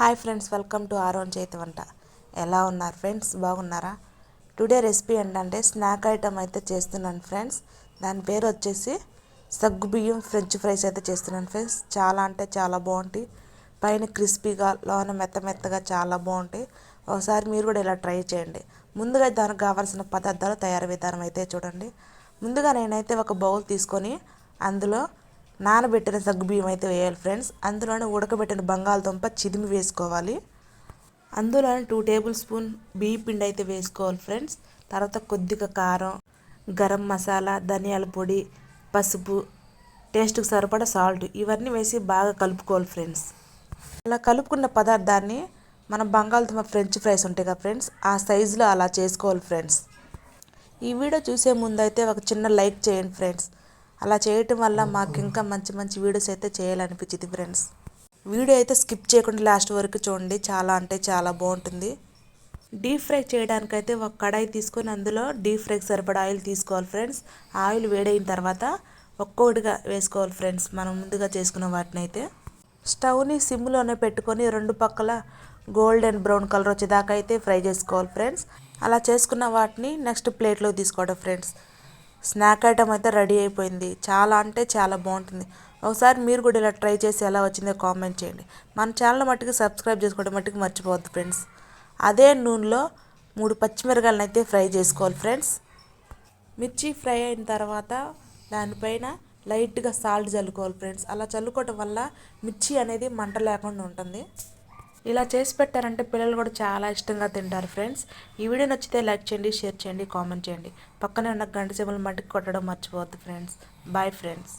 Hi friends welcome to Aaron చేతి వంట. ఎలా ఉన్నారు ఫ్రెండ్స్? బాగున్నారా? టుడే రెసిపీ ఏంటంటే స్నాక్ ఐటమ్ అయితే చేస్తున్నాను ఫ్రెండ్స్. దాని పేరు వచ్చేసి సగ్గు బియ్యం ఫ్రెంచ్ ఫ్రైస్ అయితే చేస్తున్నాను ఫ్రెండ్స్. చాలా అంటే చాలా బాగుంటాయి. పైన క్రిస్పీగా లోన మెత్త మెత్తగా చాలా బాగుంటాయి. ఒకసారి మీరు కూడా ఇలా ట్రై చేయండి. ముందుగా దానికి కావాల్సిన పదార్థాలు తయారు విధానం అయితే చూడండి. ముందుగా నేనైతే ఒక బౌల్ తీసుకొని అందులో నానబెట్టిన సగ్గు బియ్యం అయితే వేయాలి ఫ్రెండ్స్ అందులోనే ఉడకబెట్టిన బంగాళదుంప చిదిమి వేసుకోవాలి. అందులోనే టూ టేబుల్ స్పూన్ బియ్య పిండి అయితే వేసుకోవాలి ఫ్రెండ్స్ తర్వాత కొద్దిగా కారం గరం మసాలా ధనియాల పొడి పసుపు టేస్ట్కి సరిపడా సాల్ట్ ఇవన్నీ వేసి బాగా కలుపుకోవాలి ఫ్రెండ్స్ అలా కలుపుకున్న పదార్థాన్ని మన బంగాళదుంప ఫ్రెంచ్ ఫ్రైస్ ఉంటాయి కదా ఫ్రెండ్స్ ఆ సైజులో అలా చేసుకోవాలి ఫ్రెండ్స్ ఈ వీడియో చూసే ముందు అయితే ఒక చిన్న లైక్ చేయండి ఫ్రెండ్స్ అలా చేయటం వల్ల మాకు ఇంకా మంచి మంచి వీడియోస్ అయితే చేయాలనిపించింది ఫ్రెండ్స్ వీడియో అయితే స్కిప్ చేయకుండా లాస్ట్ వరకు చూడండి. చాలా అంటే చాలా బాగుంటుంది. డీప్ ఫ్రై చేయడానికైతే ఒక కడాయి తీసుకొని అందులో డీప్ ఫ్రైకి సరిపడా ఆయిల్ తీసుకోవాలి ఫ్రెండ్స్ ఆయిల్ వేడైన తర్వాత ఒక్కొక్కటిగా వేసుకోవాలి ఫ్రెండ్స్ మనం ముందుగా చేసుకున్న వాటిని అయితే. స్టవ్ని సిమ్లోనే పెట్టుకొని రెండు పక్కల గోల్డెన్ బ్రౌన్ కలర్ వచ్చేదాకా అయితే ఫ్రై చేసుకోవాలి ఫ్రెండ్స్ అలా చేసుకున్న వాటిని నెక్స్ట్ ప్లేట్లో తీసుకోవడం ఫ్రెండ్స్ స్నాక్ ఐటమ్ అయితే రెడీ అయిపోయింది. చాలా అంటే చాలా బాగుంటుంది. ఒకసారి మీరు కూడా ఇలా ట్రై చేసి ఎలా వచ్చిందో కామెంట్ చేయండి. మన ఛానల్ మట్టుకు సబ్స్క్రైబ్ చేసుకోవడం మట్టుకు మర్చిపోవద్దు ఫ్రెండ్స్. అదే నూనెలో మూడు పచ్చిమిరకాయలను అయితే ఫ్రై చేసుకోవాలి ఫ్రెండ్స్. మిర్చి ఫ్రై అయిన తర్వాత దానిపైన లైట్గా సాల్ట్ చల్లుకోవాలి ఫ్రెండ్స్. అలా చల్లుకోవటం వల్ల మిర్చి అనేది మంట లేకుండా ఉంటుంది. ఇలా చేసి పెట్టారంటే పిల్లలు కూడా చాలా ఇష్టంగా తింటారు ఫ్రెండ్స్. ఈ వీడియో నచ్చితే లైక్ చేయండి షేర్ చేయండి కామెంట్ చేయండి. పక్కనే ఉన్న గంట సేపలు మట్టికి కొట్టడం మర్చిపోవద్దు ఫ్రెండ్స్. Bye friends